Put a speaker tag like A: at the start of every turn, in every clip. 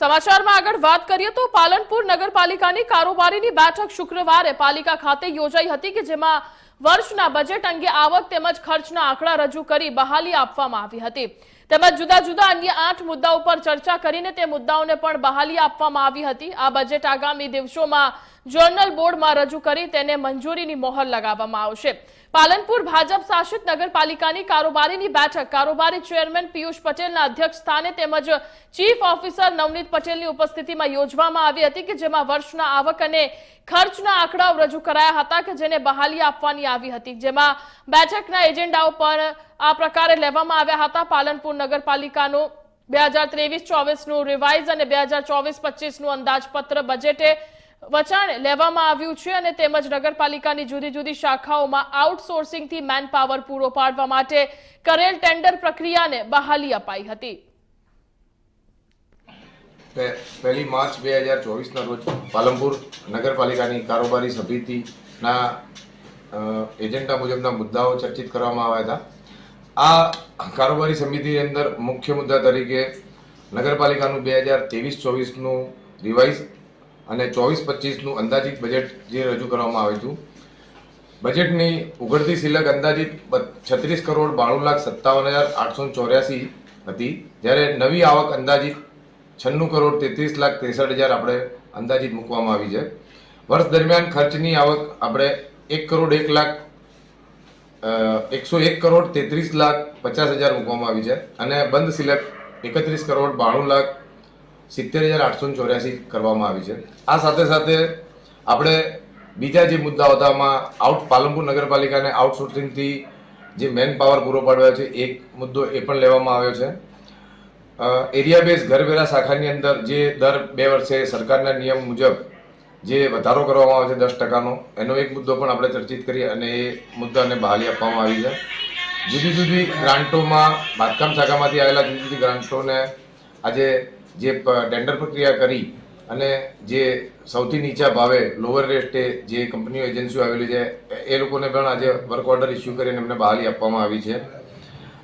A: સમાચારમાં આગળ વાત કરીએ તો પાલનપુર નગરપાલિકાની કારોબારીની બેઠક શુક્રવારે પાલિકા ખાતે યોજાઈ હતી કે જેમાં વર્ષના બજેટ અંગે આવક તેમજ ખર્ચના આંકડા રજૂ કરી બહાલી આપવામાં આવી હતી. તેમજ જુદા જુદા અન્ય આઠ મુદ્દાઓ પર ચર્ચા કરીને તે મુદ્દાઓને પણ બહાલી આપવામાં આવી હતી. આ બજેટ આગામી દિવસોમાં જર્નલ બોર્ડમાં રજૂ કરી તેને મંજૂરીની મોહર લગાવવામાં આવશે. પાલનપુર ભાજપ શાસિત નગરપાલિકાની કારોબારીની બેઠક કારોબારી ચેરમેન પિયુષ પટેલના અધ્યક્ષ સ્થાને તેમજ ચીફ ઓફિસર નવનીત પટેલની ઉપસ્થિતિમાં યોજવામાં આવી હતી કે જેમાં વર્ષના આવક અને ખર્ચના આંકડાઓ રજૂ કરાયા હતા કે જેને બહાલી આપવાની આવી હતી, જેમાં બેઠકના એજન્ડાઓ પણ આ પ્રકારે લેવામાં આવ્યા હતા. પાલનપુર નગરપાલિકાનું બે હજાર ત્રેવીસ ચોવીસનું રિવાઇઝ અને બે હજાર ચોવીસ પચીસનું અંદાજપત્ર બજેટે વચાણ લેવામાં આવ્યું છે અને તેમજ નગરપાલિકાની જુદી જુદી શાખાઓમાં આઉટસોર્સિંગથી મેનપાવર પૂરો પાડવા માટે કરેલ ટેન્ડર પ્રક્રિયાને બહાલી અપાઈ હતી.
B: પહેલી માર્ચ બે હજાર ચોવીસના રોજ પાલનપુર નગરપાલિકાની કારોબારી સમિતિના એજન્ડા મુજબના મુદ્દાઓ ચર્ચિત કરવામાં આવ્યા હતા. આ કારોબારી સમિતિની અંદર મુખ્ય મુદ્દા તરીકે નગરપાલિકાનું બે હજાર ત્રેવીસ ચોવીસનું રિવાઇઝ અને ચોવીસ પચીસનું અંદાજિત બજેટ જે રજૂ કરવામાં આવ્યું હતું. બજેટની ઉઘડતી સિલક અંદાજિત છત્રીસ કરોડ બાણું લાખ સત્તાવન હજાર આઠસો ચોર્યાસી હતી. જ્યારે નવી આવક અંદાજિત છન્નું કરોડ તેત્રીસ લાખ ત્રેસઠ હજાર આપણે અંદાજિત મૂકવામાં આવી છે. વર્ષ દરમિયાન ખર્ચની આવક આપણે એક કરોડ એક લાખ એકસો એક કરોડ તેત્રીસ લાખ પચાસ હજાર મૂકવામાં આવી છે. અને બંધ સિલેક્ટ એકત્રીસ કરોડ બાણું લાખ સિત્તેર હજાર આઠસો ચોર્યાસી કરવામાં આવી છે. આ સાથે સાથે આપણે બીજા જે મુદ્દાઓ હતા આઉટ પાલનપુર નગરપાલિકાને આઉટસોર્સિંગથી જે મેન પાવર પૂરો પાડવા છે, એક મુદ્દો એ પણ લેવામાં આવ્યો છે. એરિયા બેઝ ઘરવેરા શાખાની અંદર જે દર બે વર્ષે સરકારના નિયમ મુજબ જે વધારો કરવામાં આવે છે દસ ટકાનો, એનો એક મુદ્દો પણ આપણે ચર્ચિત કરી અને એ મુદ્દાને બહાલી આપવામાં આવી છે. જુદી જુદી ગ્રાન્ટોમાં, બાંધકામ શાખામાંથી આવેલા જુદી જુદી ગ્રાન્ટોને આજે જે ટેન્ડર પ્રક્રિયા કરી અને જે સૌથી નીચા ભાવે લોઅર રેસ્ટે જે કંપનીઓ એજન્સીઓ આવેલી છે, એ- લોકોને પણ આજે વર્ક ઓર્ડર ઇસ્યુ કરીને એમને બહાલી આપવામાં આવી છે.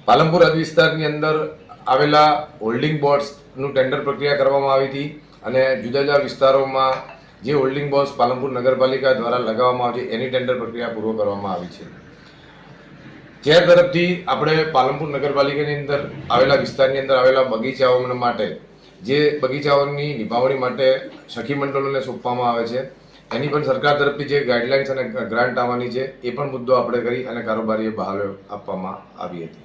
B: પાલનપુર હદ વિસ્તારની અંદર આવેલા હોલ્ડિંગ બોર્ડ્સનું ટેન્ડર પ્રક્રિયા કરવામાં આવી હતી અને જુદા જુદા વિસ્તારોમાં જે હોલ્ડિંગ બોર્ડ્સ પાલનપુર નગરપાલિકા દ્વારા લગાવવામાં આવે છે એની ટેન્ડર પ્રક્રિયા પૂર્વ કરવામાં આવી છે. જે તરફથી આપણે પાલનપુર નગરપાલિકાની અંદર આવેલા વિસ્તારની અંદર આવેલા બગીચાઓ માટે, જે બગીચાઓની નિભાવણી માટે સખી મંડળોને સોંપવામાં આવે છે. એની પણ સરકાર તરફથી જે ગાઈડલાઇન્સ અને ગ્રાન્ટ આવવાની છે, એ પણ મુદ્દો આપણે કરી અને કારોબારીએ બહાર આપવામાં આવી હતી.